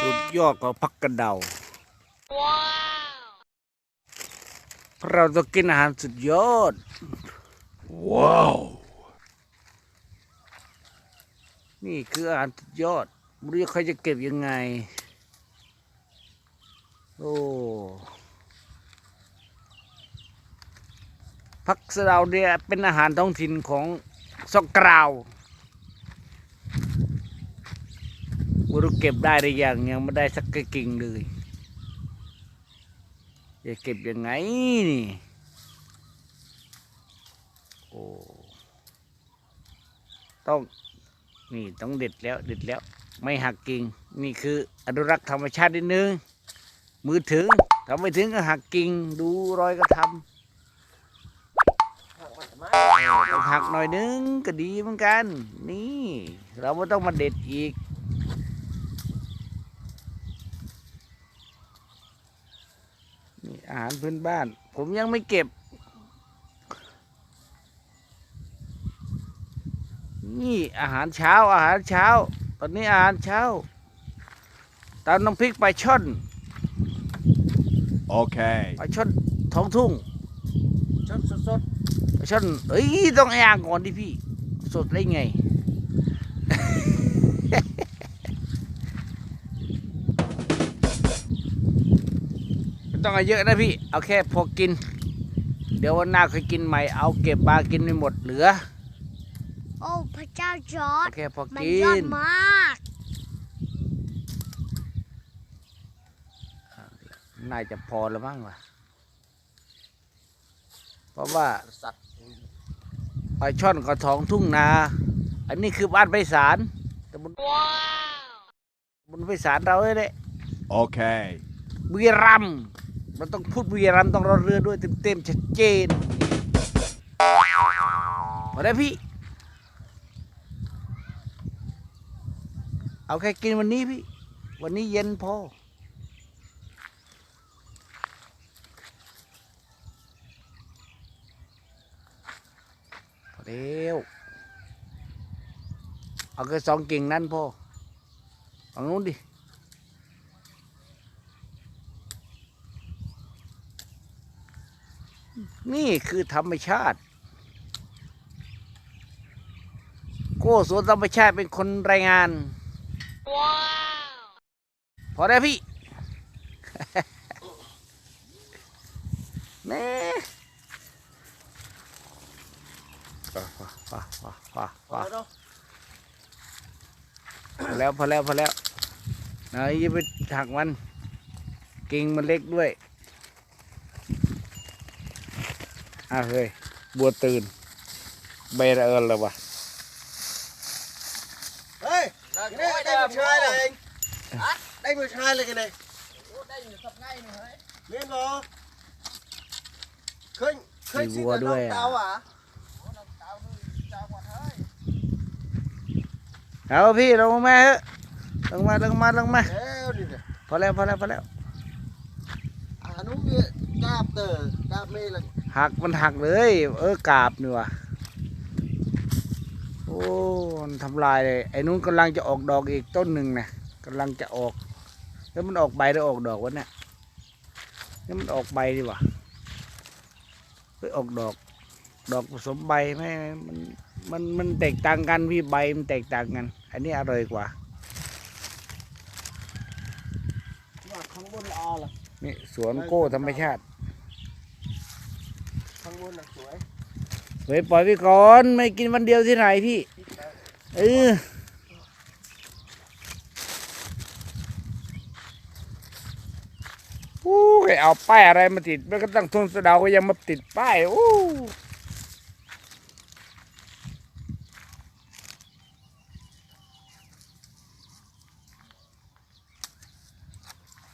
สุดยอดของพักกระเดาเพราะเราต้องกินอาหารสุดยอด ว้าว นี่คืออาหารสุดยอดไม่รู้เขาจะเก็บยังไง โอ้พักสะเดาเนี่ยเป็นอาหารท้องถิ่นของซอกกราว ไม่รู้เก็บได้หรือยังยังไม่ได้สักกระกิ่งเลยจะเก็บยังไงนี่โอ้ต้องนี่ต้องเด็ดแล้วเด็ดแล้วไม่หักกิ่ง นี่คืออนุรักษ์ธรรมชาตินิดนึงมือถึงทำไม่ถึงก็หักกิ่งดูรอยกระทำต้องหักหน่อยนึงก็ดีเหมือนกัน นี่ เราไม่ต้องมาเด็ดอีก อาหารพื้นบ้าน ผมยังไม่เก็บ นี่อาหารเช้าอาหารเช้า ตอนนี้อาหารเช้าตามน้ำพริกปลาช่อน Okay. ปลาช่อนท้องทุ่งชดสดปลาช่อนเอ้ยต้องย่างก่อนดิพี่ สดได้ไง ต้องเอาเยอะนะพี่ เอาแค่พอกิน เดี๋ยววันหน้าค่อยกินใหม่ เอาเก็บมากินไม่หมดเหลือ โอ้พระเจ้าจอร์เอาดแค่พอมันกิยอดนมากน่าจะพอแล้วมั้งวะเพราะว่าๆสัตว์ปลาช่อนกับท้องทุ่งนา อันนี้คือบ้านไพศาลตำบลบนไพศาลเราเลย Okay. บุรีรัมย์ เราต้องพูดบุรีรัมต้องรอเรือด้วยเต็มๆชัดเจนพอได้พี่ เอาแค่กินวันนี้พี่ วันนี้เย็นพอ พอเร็วเอาแค่สองกิ่งนั้นพอฝั่งนู้นดิ นี่คือธรรมชาติ โก้สวนธรรมชาติเป็นคนรายงานพอได้พี่แน่พอพอพอพอพอเอาเนาะพอแล้วพอแล้วพอแล้วนายอย่าไปหักมัน กิ่งมันเล็กด้วย อะเฮ้ยบัวตื่นใบระเอินเลยวะเฮ้ยนี่ได้มือชายเลยเองได้มือชายเลยกันเลยได้อยู่สับง่ายนี่เฮ้ยเลี้ยงเหรอเคยเคยซื้อกับน้องเตาอะเอาพี่ลงมาเถอะลงมาลงมาลงมาแล้วนี่เนี่ยพอแล้วพอแล้วพอแล้วอ่านุ้งเนี่ยกาบเตอร์กาบเมย์เลย หักมันหักเลย เออกาบนี่วะโอ้มันทำลายเลยไอ้นู้นกำลังจะออกดอกอีกต้นหนึ่งนะกำลังจะออก แล้วมันออกใบหรือออกดอกวะเนี่ยนี่มันออกใบดีวะเฮ้ยออกดอก ดอกผสมใบไหมมันมันมันแตกต่างกันพี่ใบมันแตกต่างกัน อันนี้อร่อยกว่าว่าข้างบนละออล่ะนี่สวนโก้ธรรมชาติข้างบนน่ะสวยเฮ้ยปล่อยพี่ก่อนไม่กินวันเดียวที่ไหนพี่เออโอ้ยเอาป้ายอะไรมาติดมันก็ต้งทุ่งสะเดาก็ยังมาติดป้ายโอ้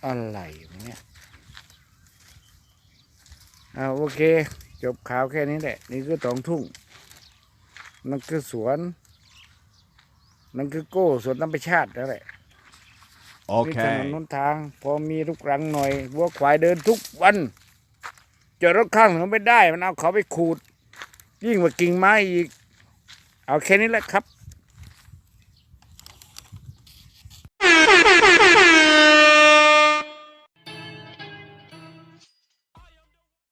อะไรเนี่ย อ่าโอเค จบข่าวแค่นี้แหละ นี่คือตองทุ่ง นั่นคือสวน นั่นคือโก้สวนธรรมชาตินั่นแหละมีถนน Okay. หนทาง พอมีลูกรังหน่อยวัวควายเดินทุกวันจอดรถข้างถนนไม่ได้ มันเอาเขาไปขูด ยิ่งกว่ากิ่งไม้อีก เอาแค่นี้แหละครับ